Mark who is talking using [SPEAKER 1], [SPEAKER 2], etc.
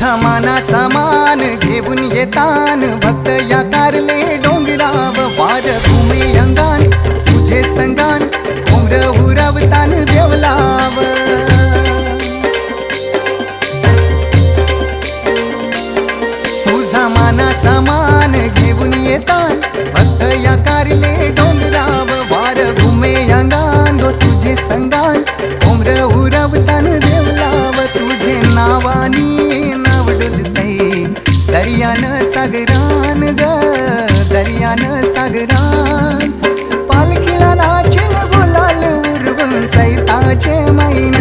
[SPEAKER 1] समाना समान घेऊन येतान. भक्त या कारले डोंगराव वार भूमी अंगान. तुझे संगान उमर उरवतान देवलाव. तुझा मानाचा मान घेऊन येतान. भक्त या कारले डोंगराव वार घुमे अंगान. गो तुझे संगान उमर उरवतान देवलाव. दर्यान सागरान ग दर्यान सागरान. पालखीला नाचिन गुलाल उरवून चैताचे मैना.